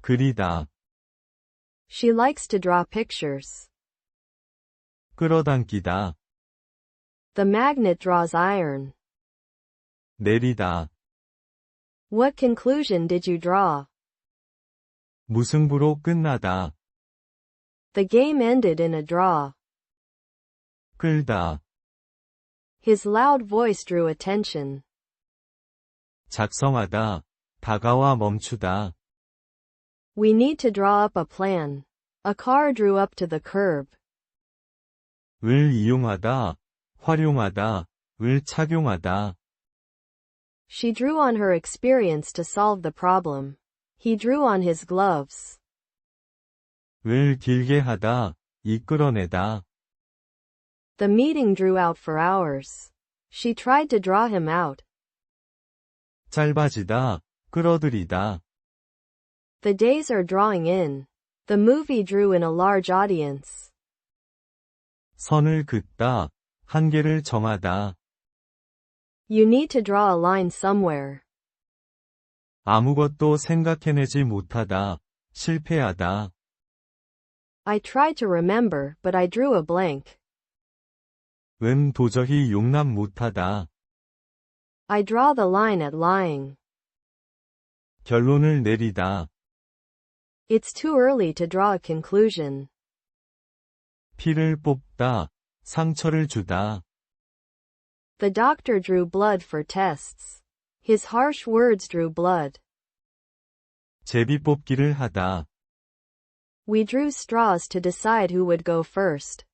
그리다, She likes to draw pictures. 끌어당기다, The magnet draws iron. 내리다, What conclusion did you draw? 무승부로 끝나다, The game ended in a draw. 끌다, His loud voice drew attention. 작성하다, 다가와 멈추다, We need to draw up a plan. A car drew up to the curb. 을 이용하다, 활용하다, 을 착용하다, She drew on her experience to solve the problem. He drew on his gloves. 을 길게 하다, 이끌어내다, The meeting drew out for hours. She tried to draw him out. 짧아지다, 끌어들이다, The days are drawing in. The movie drew in a large audience. 선을 긋다, 한계를 정하다, You need to draw a line somewhere. 아무것도 생각해내지 못하다, 실패하다, I tried to remember, but I drew a blank. 은 도저히 용납 못하다, I draw the line at lying. 결론을 내리다, It's too early to draw a conclusion. 피를 뽑다, 상처를 주다, The doctor drew blood for tests. His harsh words drew blood. 제비 뽑기를 하다, We drew straws to decide who would go first.